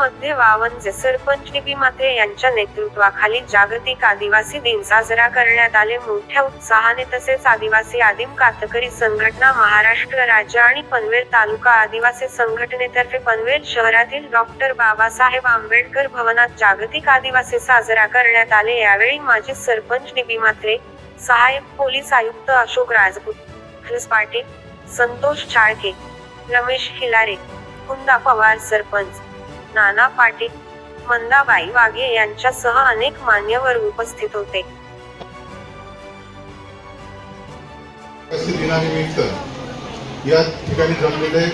मध्ये वावंजे सरपंच टीबी मात्रे यांच्या नेतृत्वाखाली जागतिक आदिवासी दिन साजरा करण्यात आले. मोठ्या उत्साहाने तसेच आदिवासी आदिम कातकरी संघटना महाराष्ट्र राज्य आणि पनवेल तालुका आदिवासी संघटनेतर्फे पनवेल शहरातील डॉक्टर बाबासाहेब आंबेडकर भवनात जागतिक आदिवासी साजरा करण्यात आले. यावेळी माजी सरपंच टीबी मात्रे सहाय्यक पोलीस आयुक्त अशोक राजपूत ख्रिस पाटील संतोष चाळके रमेश खिलारे कुंदा पवार सरपंच नाना पाटील मंदाबाई वाघे यांच्यासह अनेक मान्यवर उपस्थित होते. या ठिकाणी जमलेले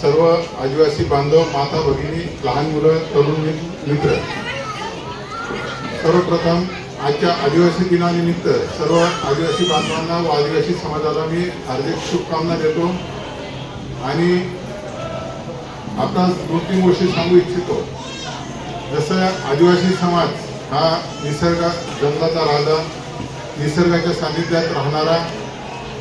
सर्व आदिवासी बांधव माता भगिनी लहान मुलं तरुण मित्र. सर्वप्रथम आजच्या आदिवासी दिनानिमित्त सर्व आदिवासी बांधवांना व आदिवासी समाजाला मी हार्दिक शुभकामना देतो. आणि आता दोन तीन गोष्टी सांगू इच्छितो. जसं आदिवासी समाज हा निसर्ग जंगलाचा राजा निसर्गाच्या सानिध्यात राहणारा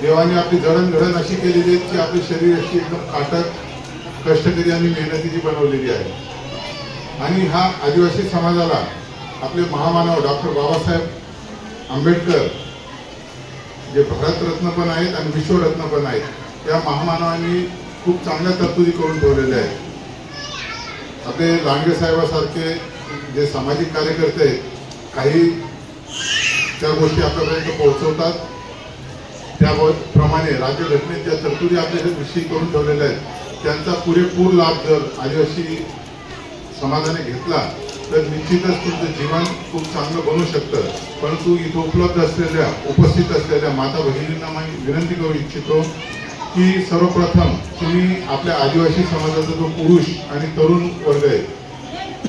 देवाने आपली जडणघडण अशी केलेली आहे की आपले शरीर अशी एकदम काटक कष्टकरी आणि मेहनतीची बनवलेली आहे. आणि हा आदिवासी समाजाला आपले महामानव डॉक्टर बाबासाहेब आंबेडकर जे भारतरत्न पण आहेत आणि विश्वरत्न पण आहेत त्या महामानवांनी खूप चांगल्या तरतुदी करून ठेवलेल्या आहेत. आता लांडगे साहेबासारखे जे सामाजिक कार्यकर्ते आहेत काही त्या गोष्टी आपल्यापर्यंत पोहोचवतात. त्याप्रमाणे राज्यघटनेत ज्या तरतुदी आपल्याकडे निश्चित करून ठेवलेल्या आहेत त्यांचा पुरेपूर लाभ जर आदिवासी समाजाने घेतला तर निश्चितच तुमचं जीवन खूप चांगलं बनू शकतं. परंतु इथं उपलब्ध असलेल्या उपस्थित असलेल्या माता भगिनींना मी विनंती करू इच्छितो की सर्वप्रथम तुम्ही आपल्या आदिवासी समाजाचा जो पुरुष आणि तरुण वर्ग आहे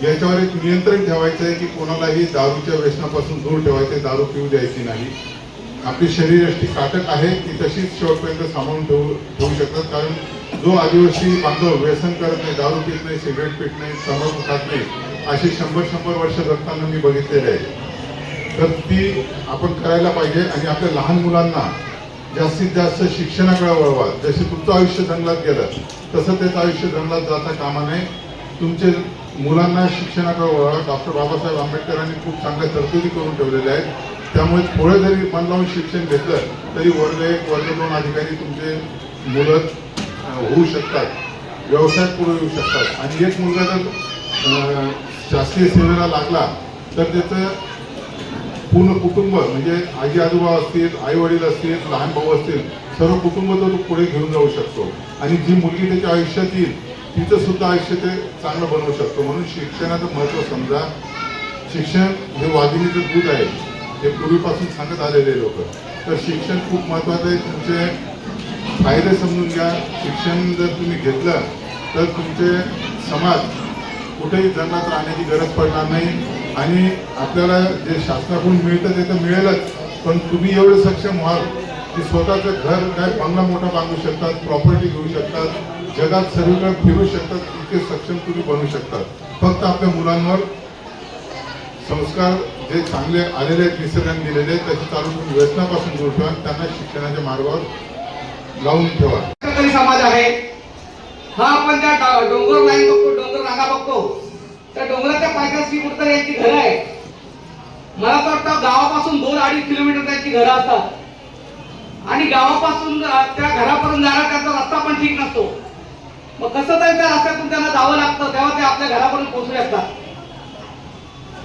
याच्यावर एक नियंत्रण ठेवायचं आहे की कोणालाही दारूच्या व्यसनापासून दूर आहे दारू पिऊ द्यायची नाही. आपली शरीरयष्टी काटक आहे ती तशीच शेवटपर्यंत सांभाळून ठेवू ठेवू शकतात. कारण जो आदिवासी बांधव व्यसन करत नाही दारू पित नाही सिगरेट पित नाही तंबाखू खात नाही असे शंभर शंभर वर्ष जगताना मी बघितलेले आहे. तर ती आपण करायला पाहिजे आणि आपल्या लहान मुलांना जास्तीत जास्त शिक्षणाकडे वळवा. जसे तुमचं आयुष्य जंगलात गेलं तसं त्याचं आयुष्य जंगलात जाता कामा नये. तुमचे मुलांना शिक्षणाकडे वळवा. डॉक्टर बाबासाहेब आंबेडकरांनी खूप चांगल्या तरतुदी करून ठेवलेल्या आहेत. त्यामुळे थोडं जरी मन लावून शिक्षण घेतलं तरी वर्ग एक वर्ग दोन अधिकारी तुमचे मुलं होऊ शकतात. व्यवसायात पुढे येऊ शकतात. आणि एक मुलगा जर शासकीय सेवेला लागला तर त्याचं पूर्ण कुटुंब म्हणजे आजी आजोबा असतील आई वडील असतील लहान भाऊ असतील सर्व कुटुंब तो तो पुढे घेऊन जाऊ शकतो. आणि जी मुलगी त्याच्या आयुष्यात येईल तिचं सुद्धा आयुष्य ते चांगलं बनवू शकतो. म्हणून शिक्षणाचं महत्त्व समजा शिक्षण हे वाघिणीचं दूध आहे हे पूर्वीपासून सांगत आलेले लोक. तर शिक्षण खूप महत्त्वाचं आहे. तुमचे फायदे समजून घ्या. शिक्षण जर तुम्ही घेतलं तर तुमचे समाज कुठेही जंगलात राहण्याची गरज पडणार नाही. आणि आपल्याला जे शासनाकडून मिळतं ते तर मिळेलच पण तुम्ही एवढे सक्षम व्हाल की स्वतःचं घर काय बंगला मोठा बांधू शकतात प्रॉपर्टी घेऊ शकतात जगात सर्वीकडे फिरू शकतात इतके सक्षम तुम्ही बनू शकतात. फक्त आपल्या मुलांवर संस्कार जे चांगले आलेले आहेत निसर्गाने दिलेले आहेत त्याचे चालू तुम्ही व्यसनापासून दूर ठेवा त्यांना शिक्षणाच्या मार्गावर लावून ठेवा. समाज आहे. हा आपण त्या डोंगर लाईन बघतो डोंगर रांगा बघतो त्या डोंगराच्या यांची घरं आहे मला तर वाटतं गावापासून दोन अडीच किलोमीटर त्यांची घरं असतात. आणि गावापासून त्या घरापर्यंत जाणार त्यांचा रस्ता पण ठीक नसतो. मग कसं तरी त्या रस्त्यातून त्यांना जावं लागतं तेव्हा ते आपल्या घरापर्यंत पोहोचू शकतात.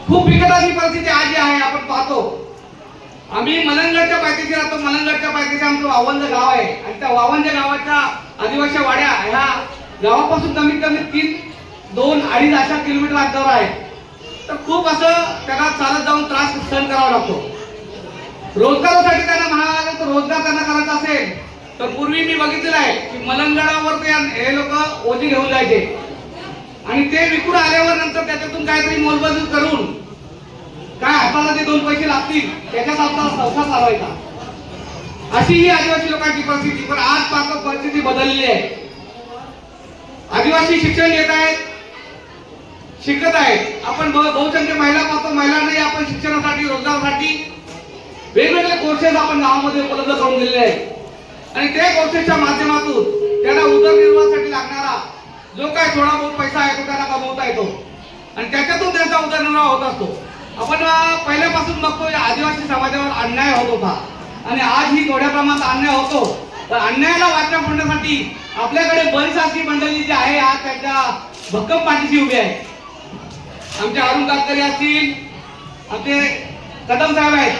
खूप बिकट अशी परिस्थिती आज आहे आपण पाहतो. आम्ही मलंगडच्या पायथ्याशी राहतो मलंगडच्या पायथ्याशी आमचं वावंज गाव आहे. आणि त्या वावंज गावाच्या आदिवासी वाड्या ह्या गावापासून कमीत कमी तीन दोन अडीच अशा किलोमीटर अंतरावर आहे तर खूप असं त्यांना चालत जाऊन त्रास सहन करावा लागतो. रोजगारासाठी त्यांना म्हणावं लागेल तर रोजगार त्यांना करायचा असेल तर पूर्वी मी बघितलेलं आहे की मलंगडावर ते हे लोक ओझी घेऊन जायचे. आणि ते विकून आल्यावर नंतर त्याच्यातून काहीतरी मोलमजूर करून काय हाताला ते दोन पैसे लागतील त्याच्यात आपला संसार चालवायचा. अशी ही आदिवासी लोकांची परिस्थिती. पण आज पाच परिस्थिती बदललेली आहे. आदिवासी शिक्षण घेत आहेत शिकत आहे. आपण बहुसंख्य महिला पाहतो महिलांनाही आपण शिक्षणासाठी रोजगारासाठी वेगवेगळे कोर्सेस आपण गावामध्ये उपलब्ध करून दिलेले आहेत. आणि त्या कोर्सेसच्या माध्यमातून त्यांना उदरनिर्वाहासाठी लागणारा जो काय थोडा बहुत पैसा आहे तो त्यांना कमवता येतो. आणि त्याच्यातून त्यांचा उदरनिर्वाह होत असतो. आपण पहिल्यापासून बघतो या आदिवासी समाजावर अन्याय होत होता. आणि आज ही थोड्या प्रमाणात अन्याय होतो. तर अन्यायाला वाचा फोडण्यासाठी आपल्याकडे बरीच अशी मंडळी जी आहे आज त्यांच्या भक्कम पाठीशी उभी आहे आमचे अरुण गाडकरी असतील आमचे कदम साहेब आहेत.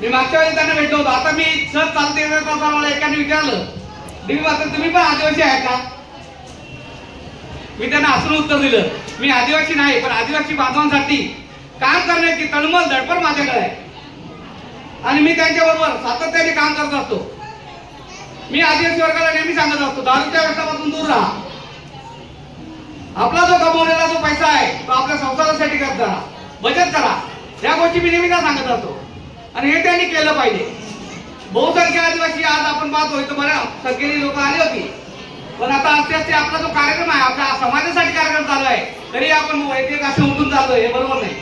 मी मागच्या वेळी त्यांना भेटलो होतो. आता मी सहज चालते मला एकाने विचारलं. देवी मात्र तुम्ही पण आदिवासी आहे का? मी त्यांना हसून उत्तर दिलं. मी आदिवासी नाही पण आदिवासी बांधवांसाठी काम करण्याची तळमळ धडपड माझ्याकडे आहे. आणि मी त्यांच्याबरोबर सातत्याने काम करत असतो. मी आदिवासी वर्गाला नेहमी सांगत असतो दारूच्या व्यसनापासून दूर राहा. आपला जो कमवलेला जो पैसा आहे तो आपल्या संसारासाठी खर्च करा बचत करा. या गोष्टी मी नेहमी सांगत असतो आणि हे त्यांनी केलं पाहिजे. बहुसंख्य आदिवासी आज आपण पाहतो इथं बऱ्या संख्येने लोक आली होती. पण आता आस्ते असते आपला जो कार्यक्रम आहे आपल्या समाजासाठी कार्यक्रम चालू आहे. तरी आपण एक असं उठून चाललोय हे बरोबर नाही.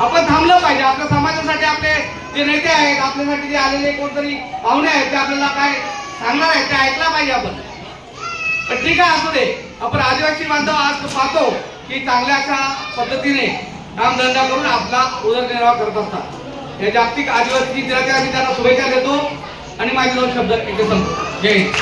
आपण थांबलं पाहिजे. आपल्या समाजासाठी आपले जे नेते आहेत आपल्यासाठी जे आलेले कोणतरी पाहुणे आहेत ते आपल्याला काय सांगणार आहेत ते ऐकला पाहिजे आपण. पण ठीक आहे असू दे. आपण आदिवासी बांधव आज पाहतो की चांगल्या अशा पद्धतीने कामधंदा करून आपला उदरनिर्वाह करत असतात. या जागतिक आदिवासी दिनाच्या आम्ही त्यांना शुभेच्छा देतो. आणि माझे दोन शब्द इथे संपतो. जय हिंद.